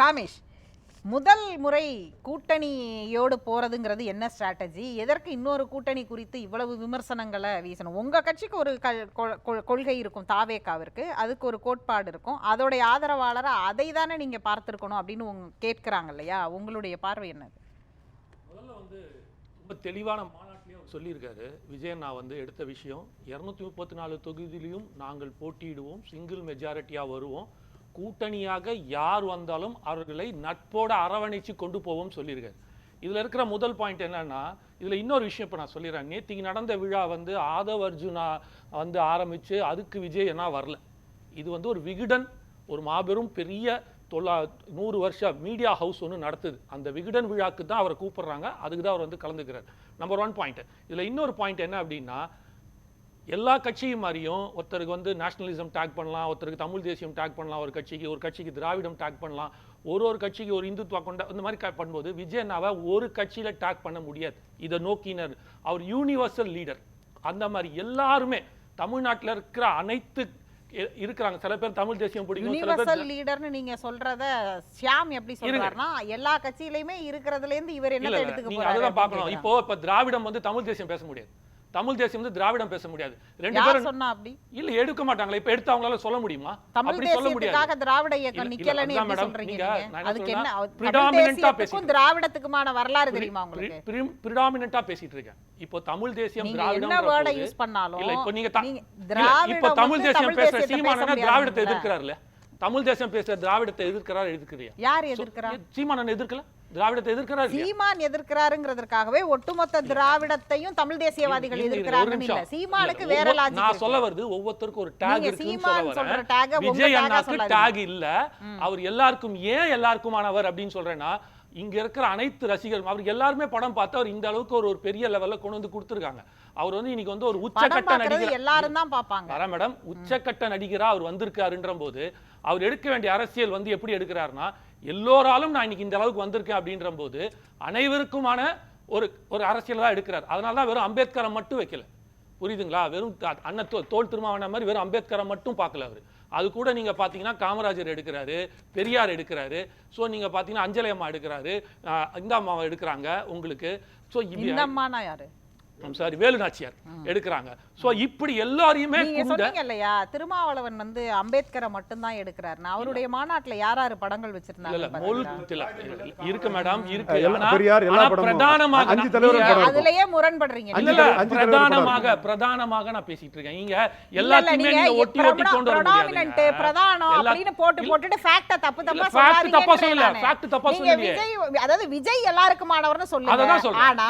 காமேஷ் முதல் முறை கூட்டணியோடு போகிறதுங்கிறது என்ன ஸ்ட்ராட்டஜி எதற்கு இன்னொரு கூட்டணி குறித்து இவ்வளவு விமர்சனங்களை வீசணும்? உங்கள் கட்சிக்கு ஒரு கல்- கொ- கொ- கொள்கை இருக்கும் தாவேக்காவிற்கு. அதுக்கு ஒரு கோட்பாடு இருக்கும். அதோடைய ஆதரவாளரை அதை தானே நீங்கள் பார்த்துருக்கணும் அப்படின்னு உங்க கேட்குறாங்க இல்லையா? உங்களுடைய பார்வை என்னது? முதல்ல வந்து ரொம்ப தெளிவான மாநாட்டிலையும் அவர் சொல்லியிருக்காரு. விஜயன் நான் வந்து எடுத்த விஷயம் இரநூத்தி முப்பத்தி நாலு தொகுதியிலையும் நாங்கள் போட்டியிடுவோம். சிங்கிள் மெஜாரிட்டியாக வருவோம். கூட்டணியாக யார் வந்தாலும் அவர்களை நட்போட அரவணைச்சு கொண்டு போவோம் சொல்லியிருக்காரு. இதில் இருக்கிற முதல் பாயிண்ட் என்னன்னா இதில் இன்னொரு விஷயம் இப்போ நான் சொல்லிடுறேன். நேற்றுக்கு நடந்த விழா வந்து ஆதவ் அர்ஜுனா வந்து ஆரம்பிச்சு அதுக்கு விஜய் என்ன வரல. இது வந்து ஒரு விகடன் ஒரு மாபெரும் பெரிய தொள்ளா நூறு வருஷம் மீடியா ஹவுஸ் ஒன்று நடத்துது. அந்த விகடன் விழாக்கு தான் அவரை கூப்பிடுறாங்க. அதுக்கு தான் அவர் வந்து கலந்துக்கிறார். நம்பர் ஒன் பாயிண்ட் இதில் இன்னொரு பாயிண்ட் என்ன அப்படின்னா எல்லா கட்சியும் மாதிரியும் ஒருத்தருக்கு வந்து நேஷனலிசம் டேக் பண்ணலாம் ஒருத்தருக்கு தமிழ் தேசியம் டேக் பண்ணலாம் ஒரு கட்சிக்கு ஒரு கட்சிக்கு திராவிடம் டேக் பண்ணலாம். ஒரு ஒரு கட்சிக்கு ஒரு இந்துத்துவா கொண்ட இந்த மாதிரி பண்ணும்போது விஜயனாவை ஒரு கட்சியில டேக் பண்ண முடியாது. இதை நோக்கினர் அவர் யூனிவர்சல் லீடர் அந்த மாதிரி எல்லாருமே தமிழ்நாட்டுல இருக்கிற அனைத்து இருக்கிறாங்க. சில பேர் தமிழ் தேசியம் பிடிக்கும் யுனிவர்சல் லீடர்னு நீங்க சொல்றத ஷியாம் எப்படி சொல்றாருன்னா எல்லா கட்சியிலயுமே இருக்கிறதுல இருந்து இவர் இல்ல எடுத்துக்க போறாரு அதுதான் பார்க்கணும். இப்போ இப்ப திராவிடம் வந்து தமிழ் தேசியம் பேச முடியாது. தமிழ் தேசியம் வந்து திராவிடம் பேச முடியாது. ரெண்டு பேரும் சொன்னா அப்படி? இல்ல எடுக்க மாட்டாங்களா? இப்ப எடுத்து அவங்களால சொல்ல முடியுமா? அப்படி சொல்ல முடியாது. திராவிட இயக்கம் நிக்கலன்னு எப்படி மேடம், சொல்றீங்க அதுக்கு என்ன predominant-ஆ தேசியத்துக்கும் திராவிடத்துக்குமான வரலாறு தெரியுமா உங்களுக்கு? பிரிடாமினா பேசிட்டு இருக்கேன். இப்போ தமிழ் தேசியம் திராவிடம் என்ன வேர்டை யூஸ் பண்ணாலும் இல்ல இப்போ நீங்க இப்போ தமிழ் தேசியம் பேசுற பேச சீமானனா? திராவிடத்தை எதிர்க்கிறாருல்ல? தமிழ் தேசியம் பேசுற திராவிடத்தை எதிர்க்கிறார் எதிர்க்கிறியா யார் எதிர்க்கிறா சீமானன் எதிர்க்கல? திராவிடத்தை எதிர்க்கிறாரு? சீமான் எதிர்க்கிறாருங்கிறதுக்காகவே ஒட்டுமொத்த திராவிடத்தையும் தமிழ் தேசியவாதிகள் இல்ல. நிமிஷம். சீமானுக்கு வேற லாஜிக் நான் சொல்ல வருது ஒவ்வொருத்தருக்கும் ஒரு டேக் இருக்குன்னு சொல்ற உங்க விஜய் அண்ணாக்கு. டேக் இல்ல. அவர் எல்லாருக்கும் ஏன் எல்லாருக்குமானவர் அப்படின்னு சொல்றேன்னா இங்க இருக்கிற அனைத்து ரசிகர்கள் அவர் எல்லாருமே படம் பார்த்து அவர் இந்த அளவுக்கு ஒரு ஒரு பெரிய லெவல்ல கொண்டு வந்து கொடுத்துருக்காங்க. அவர் வந்து இன்னைக்கு வந்து ஒரு உச்சக்கட்ட நடிகர் எல்லாரும் தான் பாப்பாங்க வர மேடம். உச்சக்கட்ட நடிகரா அவர் வந்திருக்காருன்ற போது அவர் எடுக்க வேண்டிய அரசியல் வந்து எப்படி எடுக்கிறாருன்னா எல்லோராலும் நான் இன்னைக்கு இந்த அளவுக்கு வந்திருக்கேன் அப்படின்ற போது அனைவருக்குமான ஒரு ஒரு அரசியல் தான் எடுக்கிறார். அதனால தான் வெறும் அம்பேத்கரை மட்டும் வைக்கல. புரியுதுங்களா? வெறும் அண்ணன் தோல் திருமாவன மாதிரி வெறும் அம்பேத்கரை மட்டும் பார்க்கல அவர். அது கூட நீங்கள் பார்த்தீங்கன்னா காமராஜர் எடுக்கிறாரு பெரியார் எடுக்கிறாரு. ஸோ நீங்கள் பார்த்தீங்கன்னா அஞ்சலி அம்மா எடுக்கிறாரு. இந்த அம்மாவை எடுக்கிறாங்க உங்களுக்கு. ஸோ இந்த அம்மானா யாரு? சாரி வேலு நாச்சியார் எடுக்கிறாங்க. சோ இப்படி எல்லாரையுமே சொன்னீங்க இல்லையா திருமாவளவன் வந்து அம்பேத்கரை மட்டும்தான் எடுக்கிறாருன்னு. அவருடைய மாநாட்டுல யார் யாரு படங்கள் வச்சிருந்தாங்க இருக்கு மேடம் இருக்கு. பிரதானமாக. அதுலயே முரண்படுறீங்க. பிரதானமாக பிரதானமாக நான் பேசிட்டு இருக்கேன். இங்க எல்லாத்தையுமே நீங்க ஒட்டி ஒட்டி கொண்டு வர முடியாது. பிரதானம் எல்லா- அப்படின்னு போட்டு போட்டுட்டு அ தப்பு தப்பா சொல்லாதீங்கன்றேன் தப்பா சொல்லல, fact தப்பா நீங்க சொல்லலையே. விஜய் அதாவது விஜய் எல்லாருக்குமானவர்னு சொல்லுங்க. சொல்றேன். ஆனா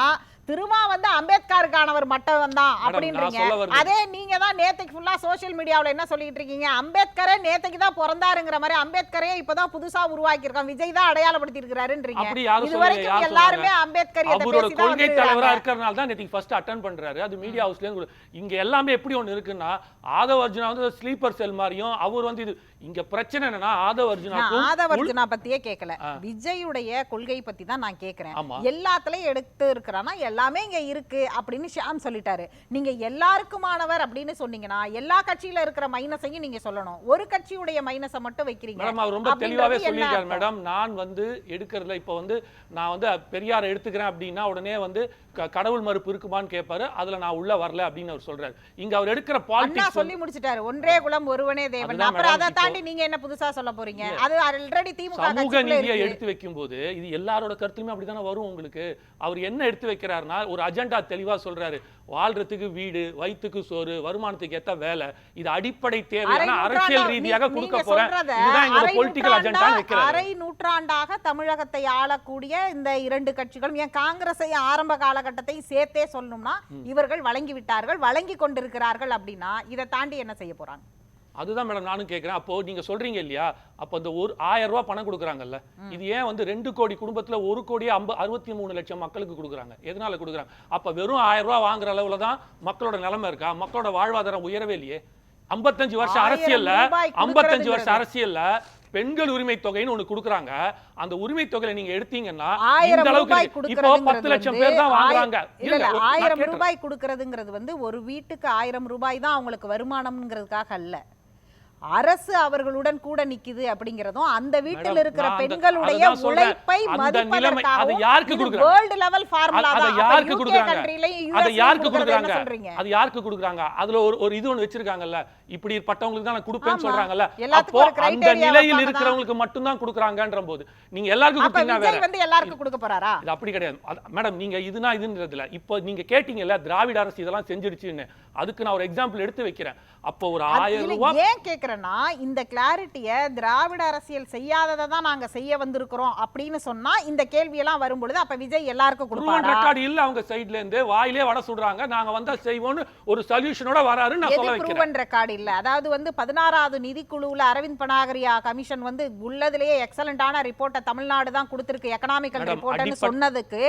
திருமா வந்து அம்பேத்கருக்கானவர் மட்டும் தான் அப்படின்றீங்க. அதே நீங்க தான் நேத்துக்கு ஃபுல்லா சோஷியல் மீடியாவுல என்ன சொல்லிட்டு இருக்கீங்க? அம்பேத்கரே நேத்துக்கு தான் பிறந்தாருங்கிற மாதிரி அம்பேத்கரே இப்பதான் புதுசா உருவாக்கி விஜய் தான் அடையாளப்படுத்தி இருக்கிறாருன்றீங்க இது வரைக்கும் எல்லாருமே? அம்பேத்கர் அவரோட கொள்கை தலைவரா இருக்கிறனால தான் நேற்று ஃபர்ஸ்ட் அட்டன் பண்றாரு. அது மீடியா ஹவுஸ்ல இங்க எல்லாமே எப்படி ஒண்ணு இருக்குன்னா ஆதவ அர்ஜுனா வந்து ஸ்லீப்பர் செல் மாதிரியும் அவர் வந்து இது இங்க பிரச்சனை என்னன்னா ஆதவ அர்ஜுனாக்கும் ஆதவர்ஜுனா பத்தியே கேட்கல. விஜயுடைய கொள்கை பத்தி தான் நான் கேக்குறேன். எல்லாத்துலயும் எடுத்து இருக்கிறானா? எல்லாமே இங்க இருக்கு அப்படின்னு ஷியாம் சொல்லிட்டாரு. நீங்க எல்லாருக்குமானவர் அப்படின்னு சொன்னீங்கன்னா எல்லா கட்சியில இருக்கிற மைனஸையும் நீங்க சொல்லணும். ஒரு கட்சியுடைய மைனஸை மட்டும் வைக்கிறீங்க மேடம் அவர் ரொம்ப தெளிவாவே சொல்லியிருக்காரு? மேடம். நான் வந்து எடுக்கிறதுல இப்போ வந்து நான் வந்து பெரியாரை எடுத்துக்கிறேன் அப்படின்னா உடனே வந்து கடவுள் மறுப்பு இருக்குமான்னு கேட்பாரு அதுல நான் உள்ள வரல அப்படின்னு அவர் சொல்றாரு. இங்க அவர் எடுக்கிற பாலிடிக்ஸ் சொல்லி முடிச்சிட்டாரு. ஒன்றே குலம் ஒருவனே தேவன். அப்புறம் அதை தாண்டி நீங்க என்ன புதுசா சொல்ல போறீங்க? அது ஆல்ரெடி திமுக சமூக நீதியை. எடுத்து வைக்கும்போது இது எல்லாரோட கருத்துமே அப்படிதானே வரும் உங்களுக்கு? அவர் என்ன எடுத்து வைக்கிறாருன்னா ஒரு அஜெண்டா தெளிவா சொல்றாரு. வாழ்றதுக்கு வீடு வயிற்றுக்கு சோறு வருமானத்துக்கு ஏத்த வேலை இது அடிப்படை தேவையான அரசியல் ரீதியாக கொடுக்க போறேன் பொலிட்டிக்கல் அஜெண்டா அரை நூற்றாண்டாக தமிழகத்தை ஆளக்கூடிய இந்த இரண்டு கட்சிகளும் ஏன் காங்கிரஸை ஆரம்ப காலகட்டத்தை சேர்த்தே சொல்லணும்னா இவர்கள் வழங்கி விட்டார்கள் வழங்கி கொண்டிருக்கிறார்கள் அப்படின்னா இதை தாண்டி என்ன செய்ய போறாங்க? அதுதான் மேடம் நானும் கேட்கிறேன் அப்போ நீங்க சொல்றீங்க இல்லையா? அப்போ இந்த ஒரு ஆயிரம் ரூபாய் பணம் கொடுக்குறாங்கல்ல. இது ஏன் வந்து ரெண்டு கோடி குடும்பத்துல ஒரு கோடியே ஐம்ப அறுபத்தி மூணு லட்சம் மக்களுக்கு கொடுக்குறாங்க. எதனால கொடுக்குறாங்க? அப்ப வெறும் ஆயிரம் ரூபாய் வாங்குற அளவுல தான் மக்களோட நிலைமை இருக்கா? மக்களோட வாழ்வாதாரம் உயரவே இல்லையே. ஐம்பத்தஞ்சு வருஷம் அரசியல்ல ஐம்பத்தஞ்சு வருஷம். அரசியல்ல பெண்கள் உரிமை தொகைன்னு ஒண்ணு கொடுக்குறாங்க. அந்த உரிமை தொகையில நீங்க எடுத்தீங்கன்னா இந்த அளவுக்கு. இப்போ பத்து லட்சம் பேர் தான் வாங்குறாங்க. ஆயிரம் இல்ல, ஆயிரம். ரூபாய் கொடுக்கறதுங்கிறது வந்து ஒரு வீட்டுக்கு ஆயிரம் ரூபாய் தான் அவங்களுக்கு வருமானம்ங்கிறதுக்காக அல்ல. அரசு அவர்களுடன் கூட நிக்குது அப்படிங்கறதும் அந்த வீட்டில் இருக்கிற பெண்களுடைய. உழைப்பை அதை யாருக்கு கொடுக்குறாங்க? வேர்ல்ட் லெவல் ஃபார்முலா அதை தான். யாருக்கு அப்ப கொடுக்குறாங்க? கண்ட்ரிலையும் அதை யாருக்கு என்ன கொடுக்குறாங்க? சொல்றீங்க? அது யாருக்கு கொடுக்குறாங்க? அதுல ஒரு ஒரு இது ஒண்ணு வச்சிருக்காங்கல்ல. இப்படி பட்டவங்களுக்கு தான் கொடுப்பேன்னு. சொல்றாங்கல்ல. அப்போ அந்த நிலையில் இருக்கிறவங்களுக்கு மட்டும் தான் கொடுக்குறாங்கன்ற போது நீங்க எல்லாருக்கும் கொடுத்தீங்கன்னா வேற. வந்து எல்லாருக்கும் கொடுக்க போறாரா? இது அப்படி கிடையாது. மேடம் நீங்க இதுனா இதுன்றதுல இப்போ நீங்க கேட்டீங்கல்ல திராவிட அரசு இதெல்லாம் செஞ்சிருச்சுன்னு. அதுக்கு நான் ஒரு எக்ஸாம்பிள் எடுத்து வைக்கிறேன். அப்போ ஒரு ஆயிரம் இல்ல, ரூபாய் ஏன் கேக்குறேன்னா இந்த கிளாரிட்டிய திராவிட அரசியல் செய்யாததை தான் நாங்க செய்ய வந்திருக்கிறோம் அப்படின்னு சொன்னா இந்த கேள்வியெல்லாம் வரும்பொழுது அப்ப விஜய் எல்லாருக்கும் கொடுப்பாரா? ரெக்கார்டு இல்ல அவங்க சைடுல இருந்து. வாயிலே வட சுடுறாங்க. நாங்க வந்தா செய்வோம்னு ஒரு சொல்யூஷனோட வராருன்னு நான் சொல்ல ப்ரூவன் ரெக்கார்டு இல்ல? அதாவது வந்து பதினாறாவது நிதிக்குழுவுல அரவிந்த் பனாகரியா கமிஷன் வந்து உள்ளதுலயே எக்ஸலண்டான ரிப்போர்ட்டை தமிழ்நாடு தான் கொடுத்திருக்கு. எக்கனாமிக்கல் ரிப்போர்ட்னு சொன்னதுக்கு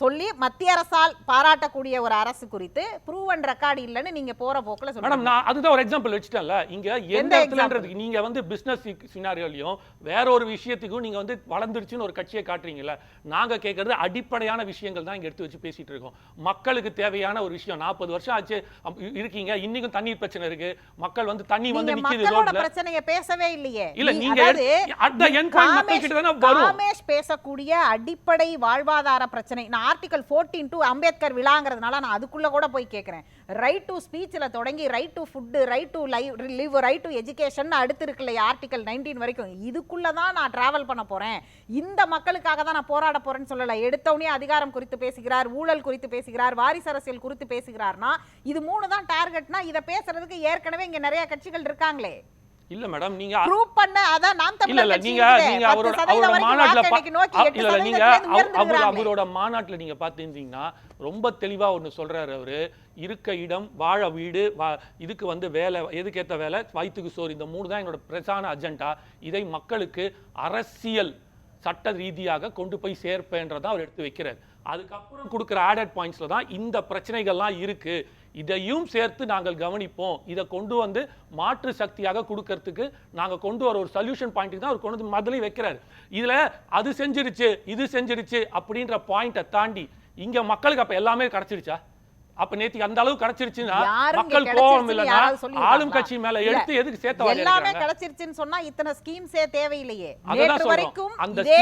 சொல்லி மத்திய அரசால் பாராட்டக்கூடிய ஒரு அரசு குறித்து ப்ரூவன் ரெக்கார்டு இல்லைன்னு நீங்க போற போக்குல மேடம் நான் அதுதான் ஒரு எக்ஸாம்பிள் வச்சுட்டேன்ல. இங்க எந்த இடத்துலன்றதுக்கு நீங்க வந்து பிசினஸ் சினாரியோலையும் வேற ஒரு விஷயத்துக்கும் நீங்க வந்து வளர்ந்துருச்சுன்னு ஒரு கட்சியை காட்டுறீங்கல்ல நாங்க கேட்கறது அடிப்படையான விஷயங்கள் தான் இங்க எடுத்து வச்சு பேசிட்டு இருக்கோம். மக்களுக்கு தேவையான ஒரு விஷயம் நாற்பது வருஷம் ஆச்சு இருக்கீங்க இன்னைக்கும் தண்ணீர் பிரச்சனை இருக்கு மக்கள் வந்து தண்ணி வந்து நிக்குது ரோட்ல. பிரச்சனைய பேசவே இல்லையே. இல்ல நீங்க point மக்கள் கிட்ட தானே வரும். காமேஷ் பேசக்கூடிய அடிப்படை வாழ்வாதார பிரச்சனை. நான் ஆர்டிகல் ஃபோர்டீன் டூ அம்பேத்கர் விழாங்கிறதுனால நான் அதுக்குள்ளே கூட போய் கேட்குறேன் ரைட் டு ஸ்பீச்சில் தொடங்கி right to food right to live live right to education அடுத்து இருக்குல்ல ஆர்டிகல் 19 வரைக்கும் இதுக்குள்ளே தான் நான் ட்ராவல் பண்ண போகிறேன் இந்த மக்களுக்காக தான் நான் போராட போகிறேன்னு சொல்லலை. எடுத்தவனே அதிகாரம் குறித்து பேசுகிறார் ஊழல் குறித்து பேசுகிறார் வாரிசு அரசியல் குறித்து பேசுகிறார்னா இது மூணு தான் டார்கெட்னா இதை பேசுறதுக்கு ஏற்கனவே இங்கே நிறைய கட்சிகள் இருக்காங்களே. இல்ல மேடம் நீங்க ப்ரூவ் பண்ண அதான் நாம் இல்ல தமிழர் இல்ல நீங்க இருக்குதே. நீங்க அவரோட அவரோட எட்டு இல்ல இல்ல நீங்க அவர். அவரோட மாநாட்டுல நீங்க பாத்துருந்தீங்கன்னா ரொம்ப தெளிவா ஒண்ணு சொல்றாரு அவரு. இருக்க இடம் வாழ வீடு இதுக்கு வந்து வேலை எதுக்கேத்த வேலை? வயிற்றுக்கு சோறு. இந்த மூணு தான் என்னோட பிரதான அஜெண்டா இதை மக்களுக்கு அரசியல் சட்ட ரீதியாக கொண்டு போய் சேர்ப்பேன்றதை அவர் எடுத்து வைக்கிறார். அதுக்கப்புறம் கொடுக்குற ஆடட் பாயிண்ட்ஸ்ல தான் இந்த பிரச்சனைகள்லாம் இருக்கு. இதையும் சேர்த்து நாங்கள் கவனிப்போம். இதை கொண்டு வந்து மாற்று சக்தியாக கொடுக்கறதுக்கு நாங்க கொண்டு வர ஒரு சொல்யூஷன் பாயிண்ட்டுக்கு தான் அவர் கொண்டு வந்து முதலே வைக்கிறாரு. இதுல அது செஞ்சிருச்சு இது செஞ்சிருச்சு அப்படின்ற பாயிண்ட்டை தாண்டி இங்க மக்களுக்கு அப்ப எல்லாமே கிடைச்சிருச்சா? அப்ப நேத்திக்கு அந்த அளவு கிடைச்சிருச்சுன்னா மக்கள் யாராவது சொல்லியிருக்காங்களா? ஆளும் கட்சி மேல. எடுத்து எதுக்கு சேர்த்த எல்லாமே கிடைச்சிருச்சுன்னு சொன்னா இத்தனை ஸ்கீம்ஸே தேவையில்லையே நேற்று. வரைக்கும் இதே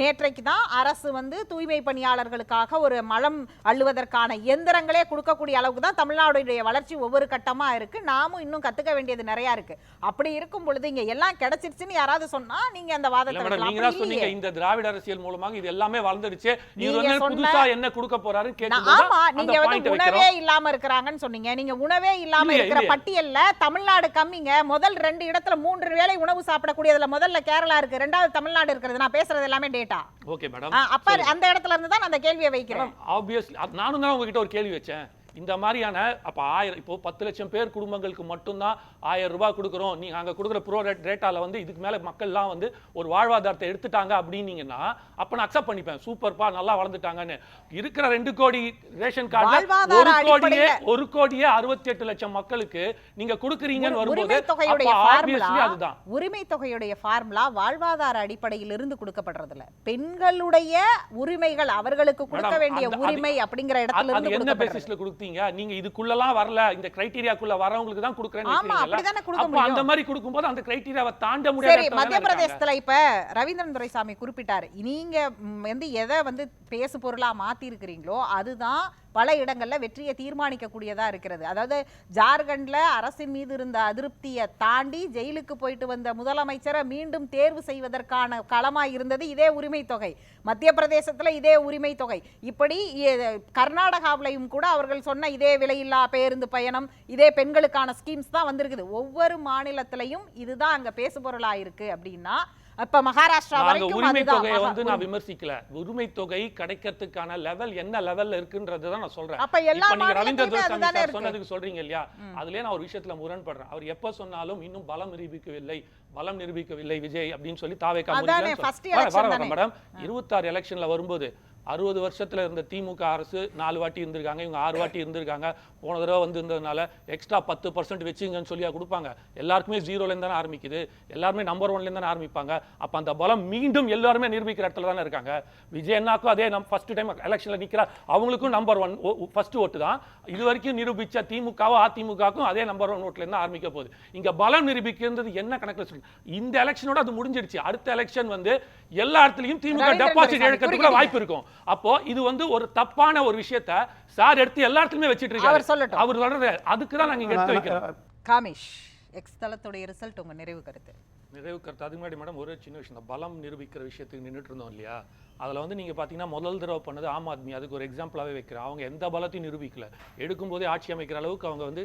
நேற்றைக்கு தான் அரசு வந்து தூய்மை பணியாளர்களுக்காக ஒரு மலம் அள்ளுவதற்கான எந்திரங்களே கொடுக்கக்கூடிய அளவுக்கு தான் தமிழ்நாடுடைய வளர்ச்சி ஒவ்வொரு கட்டமா இருக்கு நாமும் இன்னும் கத்துக்க வேண்டியது நிறைய இருக்கு அப்படி இருக்கும் பொழுது இங்க எல்லாம் கிடைச்சிருச்சுன்னு யாராவது சொன்னா நீங்க அந்த வாதத்தை. நீங்க தான் சொன்னீங்க. இந்த திராவிட அரசியல் மூலமாக இது எல்லாமே இது வந்து புதுசா என்ன கொடுக்க போறாருன்னு நான் கேட்கும்போது ஆமா நீங்க வந்து உணவே இல்லாம இருக்கிறாங்கன்னு சொன்னீங்க. நீங்க உணவே இல்லாம இருக்கிற. பட்டியல்ல தமிழ்நாடு கம்மிங்க. முதல் ரெண்டு இடத்துல மூன்று வேளை உணவு சாப்பிடக்கூடியதுல முதல்ல கேரளா இருக்கு. ரெண்டாவது தமிழ்நாடு இருக்கிறது நான் பேசுறது எல்லாமே டேட்டா ஓகே மேடம் அப்ப அந்த இடத்துல இருந்து தான் அந்த கேள்வியை வைக்கிறேன். ஆப்வியஸ்லி நானும் தான் உங்ககிட்ட ஒரு கேள்வி வச்சேன். இந்த மாதிரியான அப்ப ஆயிரம் இப்போ பத்து லட்சம் பேர் குடும்பங்களுக்கு மட்டும்தான் ஆயிரம் ரூபாய் கொடுக்குறோம். நீங்க அங்க கொடுக்குற ப்ரோ ரேட்டால வந்து இதுக்கு மேல மக்கள்லாம் வந்து ஒரு வாழ்வாதாரத்தை எடுத்துட்டாங்க அப்படின்னீங்கன்னா அப்ப நான் அக்செப்ட் பண்ணிப்பேன். சூப்பர்ப்பா நல்லா வளர்ந்துட்டாங்கன்னு. இருக்கிற ரெண்டு கோடி ரேஷன் கார்டுல ஒரு கோடியே ஒரு கோடியே அறுபத்தி எட்டு லட்சம் மக்களுக்கு நீங்க கொடுக்குறீங்கன்னு வரும்போது அதுதான். உரிமை தொகையுடைய ஃபார்முலா வாழ்வாதார அடிப்படையில் இருந்து கொடுக்கப்படுறதுல பெண்களுடைய உரிமைகள் அவர்களுக்கு கொடுக்க வேண்டிய உரிமை அப்படிங்கிற இடத்துல இருந்து என்ன கொடுக்கப்படுறது பேசிஸ்ல கொடுத்தீங்க நீங்க இதுக்குள்ளலாம் வரல இந்த கிரைட்டீரியாக்குள்ள வரவங்களுக்கு தான் கொடுக்குறேன்னு அந்த. மாதிரி கொடுக்கும்போது அந்த கிரைட்டீரியாவை தாண்ட முடியாத மத்திய. பிரதேசத்துல இப்ப ரவீந்திரன் துரைசாமி குறிப்பிட்டாரு நீங்க வந்து எதை வந்து பேசு பொருளா மாத்தி இருக்கிறீங்களோ அதுதான் பல இடங்களில் வெற்றியை தீர்மானிக்கக்கூடியதாக இருக்கிறது. அதாவது ஜார்க்கண்டில் அரசின் மீது இருந்த அதிருப்தியை தாண்டி ஜெயிலுக்கு போயிட்டு வந்த முதலமைச்சரை மீண்டும் தேர்வு செய்வதற்கான களமாக இருந்தது இதே உரிமை தொகை. மத்திய பிரதேசத்தில் இதே உரிமை தொகை. இப்படி கர்நாடகாவிலையும் கூட அவர்கள் சொன்ன இதே விலையில்லா பேருந்து பயணம் இதே பெண்களுக்கான ஸ்கீம்ஸ் தான் வந்திருக்குது. ஒவ்வொரு மாநிலத்திலையும் இதுதான் அங்கே பேசுபொருளாக இருக்குது அப்படின்னா அப்ப மகாராஷ்டிரா வரைக்கும் உரிமை தொகையை வந்து நான் விமர்சிக்கல. உரிமை தொகை கிடைக்கிறதுக்கான லெவல் என்ன லெவல்ல இருக்குன்றது தான் நான் சொல்றேன். அப்ப எல்லா இப்ப நீங்க ரவீந்திர சார் சொன்னதுக்கு சொல்றீங்க இல்லையா? அதுலயே நான் ஒரு விஷயத்துல முரண்படுறேன். அவர் எப்ப சொன்னாலும் இன்னும் பலம் நிரூபிக்கவில்லை பலம் நிரூபிக்கவில்லை விஜய் அப்படின்னு சொல்லி தாவே. மேடம். இருபத்தாறு எலெக்ஷன்ல வரும்போது அறுபது வருஷத்துல இருந்த திமுக அரசு நாலு வாட்டி இருந்திருக்காங்க இவங்க ஆறு வாட்டி இருந்திருக்காங்க. போன தடவை வந்து இருந்ததுனால எக்ஸ்ட்ரா பத்து பர்சன்ட் வச்சுங்கன்னு சொல்லியா கொடுப்பாங்க. எல்லாருக்குமே ஜீரோலேருந்து தானே ஆரம்பிக்குது. எல்லாருமே நம்பர் ஒன்லேருந்து தானே ஆரம்பிப்பாங்க. அப்போ அந்த பலம் மீண்டும் எல்லாருமே நிரூபிக்கிற இடத்துல தானே இருக்காங்க. விஜயண்ணாக்கும் அதே நம்ம ஃபர்ஸ்ட் டைம் எலெக்ஷனில் நிற்கிற அவங்களுக்கும் நம்பர் ஒன் ஃபர்ஸ்ட் ஓட்டு தான். இது வரைக்கும் நிரூபிச்ச திமுகவும் அதிமுகவுக்கும் அதே நம்பர் ஒன் ஓட்டுலேருந்து ஆரம்பிக்க போகுது. இங்க பலம் நிரூபிக்கிறது என்ன கணக்கில் சொல்லு இந்த எலெக்ஷனோட அது முடிஞ்சிடுச்சு அடுத்த எலெக்ஷன் வந்து எல்லா இடத்துலையும் திமுக டெபாசிட் குறிப்பிட்டீங்க. வாய்ப்பு இருக்கும். அப்போ இது வந்து ஒரு தப்பான ஒரு விஷயத்த சார் எடுத்து எல்லா இடத்துலயுமே வச்சிட்டு அவர் இருக்காரு சொல்லட்டும். அவர் சொல்றது அதுக்கு தான் நாங்க எடுத்து வைக்கிறோம் காமிஷ். எக்ஸ் தளத்துடைய ரிசல்ட் உங்க நிறைவு கருத்து. நிறைவு கருத்து. அதுக்கு முன்னாடி மேடம் ஒரு சின்ன விஷயம் பலம் நிரூபிக்கிற விஷயத்துக்கு நின்றுட்டு இருந்தோம் இல்லையா? அதுல வந்து நீங்க பாத்தீங்கன்னா முதல் தடவை பண்ணது ஆம் ஆத்மி. அதுக்கு ஒரு எக்ஸாம்பிளாவே வைக்கிறேன். அவங்க எந்த பலத்தையும் நிரூபிக்கல. எடுக்கும்போதே ஆட்சி அமைக்கிற அளவுக்கு அவங்க வந்து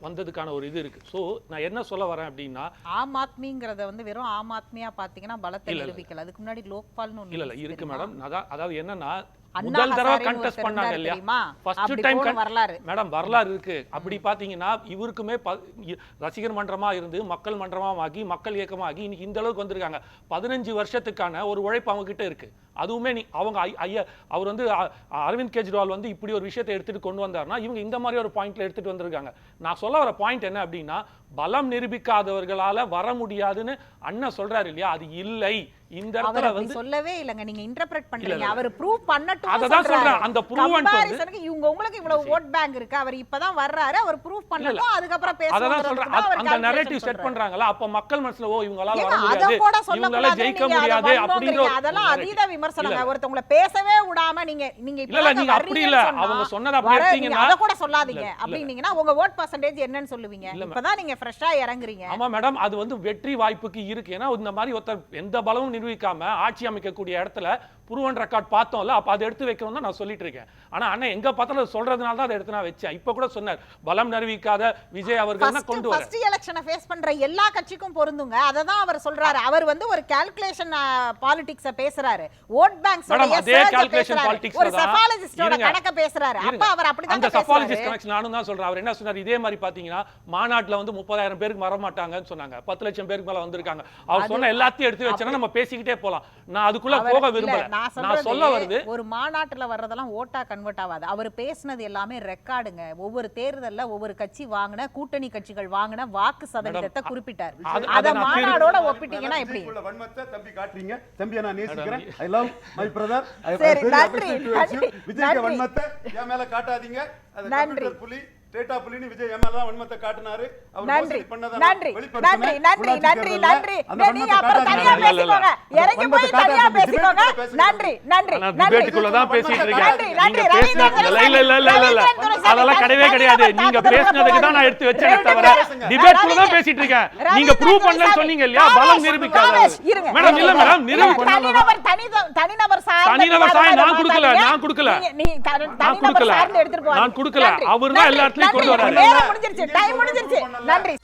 வந்ததுக்கான ஒரு இது இருக்கு. ஸோ நான் என்ன சொல்ல வரேன் அப்படின்னா ஆம் ஆத்மிங்கிறத வந்து வெறும் ஆம் ஆத்மியா பாத்தீங்கன்னா பலத்தை. நிரூபிக்கல. அதுக்கு முன்னாடி லோக்பால்னு இல்ல இல்ல. இருந்துச்சு இருக்கு தெரியுமா? மேடம் அதான் அதாவது என்னன்னா முதல் தடவை கண்டெஸ்ட் பண்ணாங்க இல்லையா? ஃபர்ஸ்ட் டைம் வரலாறு. மேடம் வரலாறு இருக்கு. அப்படி பாத்தீங்கன்னா இவருக்குமே ரசிகர் மன்றமா இருந்து மக்கள் மன்றமா ஆகி மக்கள் இயக்கமாகி இன்னைக்கு இந்த அளவுக்கு வந்திருக்காங்க. பதினஞ்சு வருஷத்துக்கான ஒரு உழைப்பு அவங்க கிட்ட இருக்கு. அதுவுமே நீ அவங்க ஐயா அவர் வந்து அரவிந்த் கெஜ்ரிவால் வந்து இப்படி ஒரு விஷயத்தை எடுத்துட்டு கொண்டு வந்தாருன்னா இவங்க இந்த மாதிரி ஒரு பாயிண்ட்ல எடுத்துட்டு வந்திருக்காங்க. நான் சொல்ல வர பாயிண்ட் என்ன அப்படின்னா பலம் நிரூபிக்காதவர்களால வர முடியாதுன்னு அண்ணன் சொல்றாரு இல்லையா அது இல்லை இந்த இடத்துல வந்து சொல்லவே இல்லங்க நீங்க இன்டர்பிரட் பண்றீங்க. அவர் ப்ரூவ் பண்ணட்டும் அததான் சொல்றேன். அந்த proof வந்து- இவங்க உங்களுக்கு இவ்வளவு ஓட் பேங்க் இருக்கு அவர் இப்பதான் வர்றாரு அவர் ப்ரூவ் பண்ணட்டும் அதுக்கப்புறம் அததான் சொல்றேன் பேசுவோம் அது- அந்த நரேட்டிவ் செட் பண்றாங்கல்ல அப்ப மக்கள் மனசுல ஓ இவங்களால வர முடியாது கூட இவங்களால ஜெயிக்க முடியாது. ஒரு அதெல்லாம். அதீத விமர்சனங்க இல்ல. ஒருத்தவங்கள பேசவே விடாம நீங்க நீங்க இல்ல, நீங்க அப்படி இல்ல. அவங்க சொன்னதை அப்படி எடுத்தீங்கன்னா- அத கூட சொல்லாதீங்க. அப்படின்னீங்கன்னா உங்க ஓட் பர்சன்டேஜ் என்னன்னு சொல்லுவீங்க. இப்பதான் நீங்க ஃப்ரெஷ்ஷா இறங்குறீங்க. ஆமா மேடம் அது வந்து வெற்றி வாய்ப்புக்கு இருக்கு. ஏன்னா இந்த மாதிரி ஒருத்தர் எந்த பலமும் நிரூபிக்காம ஆட்சி அமைக்கக்கூடிய இடத்துல புருவன் ரெக்கார்ட் பார்த்தோம்ல அப்ப அதை எடுத்து வைக்கணும் தான் நான் சொல்லிட்டு இருக்கேன். ஆனா அண்ணன் எங்க பார்த்தாலும் சொல்றதுனால தான் அதை எடுத்து நான் வச்சேன். இப்ப கூட சொன்னார் பலம் நிரூபிக்காத விஜய் அவர்கள் தான் கொண்டு வர. எலெக்ஷனை ஃபேஸ் பண்ற எல்லா கட்சிக்கும் பொருந்துங்க. அதை தான் அவர் சொல்றாரு. அவர் வந்து ஒரு கால்குலேஷன் பாலிடிக்ஸ பேசுறாரு. ஓட் பேங்க்ஸ் அதே கால்குலேஷன் பாலிடிக்ஸ் ஒரு செஃபாலஜிஸ்டோட கணக்க பேசுறாரு. அப்ப அவர் அப்படிதான் அந்த பேசுறாரு. சஃபாலஜிஸ்ட் கனெக்ஷன் நானும் தான் சொல்றேன். அவர் என்ன சொன்னார்? இதே மாதிரி பாத்தீங்கன்னா மாநாட்டுல வந்து முப்பதாயிரம் பேருக்கு வர மாட்டாங்கன்னு சொன்னாங்க. பத்து லட்சம் பேருக்கு மேல வந்திருக்காங்க. அவர் சொன்ன எல்லாத்தையும் எடுத்து வச்சேன்னா நம்ம பேசிக்கிட்டே போலாம். நான் அதுக்குள்ள போக விரும்பல. நான் சொல்ல வருது. ஒரு மாநாட்டுல வர்றதெல்லாம் ஓட்டா கன்வெர்ட் ஆகாது. அவர் பேசுனது எல்லாமே ரெக்கார்டுங்க ஒவ்வொரு தேர்தல்ல ஒவ்வொரு கட்சி வாங்கின கூட்டணி கட்சிகள் வாங்கின வாக்கு சதவீதத்தை குறிப்பிட்டார். அது- மாநாடோட ஒப்பிட்டீங்கன்னா எப்படி? வன்மத்தை தம்பி காட்டுறீங்க. தம்பியை நான் நேசிக்கிறேன். ஐ லவ் மை பிரதர் சரி, நன்றி, நன்றி, விஜய்க்கு. வன்மத்தை என் மேல காட்டாதீங்க. அது புலி டேட்டா புலின்னு விஜய் என் மேல தான் வன்மத்தை காட்டினாரு. அவர் நன்றி. மோசடி பண்ணதை நான் நன்றி. நன்றி. நன்றி. நன்றி. நன்றி. நீங்க அப்புறம் தனியா. பேசிக்கோங்க. இறங்கி போய் தனியா. பேசிக்கோங்க. நன்றி. நன்றி. டிபேட்டுக்குள்ள தான் பேசிட்டு நன்றி, நீங்க பேசுன ரவீந்திரன் இல்ல இல்ல இல்ல இல்ல. இல்ல அதெல்லாம் கிடையவே கிடையாது. நீங்க பேசுனதுக்கு தான் நான் எடுத்து வச்சேனே தவிர டிபேட்குள்ள தான் பேசிட்டு இருக்கேன். நீங்க ப்ரூவ் பண்ணலன்னு சொன்னீங்க இல்லையா? பலம் நிரூபிக்காத. மேடம் இல்ல மேடம் இல்ல, நிரூபி தனிநபர் தனித- தனிநபர் அதை நான் கொடுக்கல. நான் கொடுக்கல. நான் தனிநபர் கொடுக்கல. நான் கொடுக்கல. அவர் தான் எல்லா நன்றி, இடத்துலயும் கொண்டு நன்றி. வராரு. நேரம் முடிஞ்சிருச்சு டைம் முடிஞ்சிருச்சு நன்றி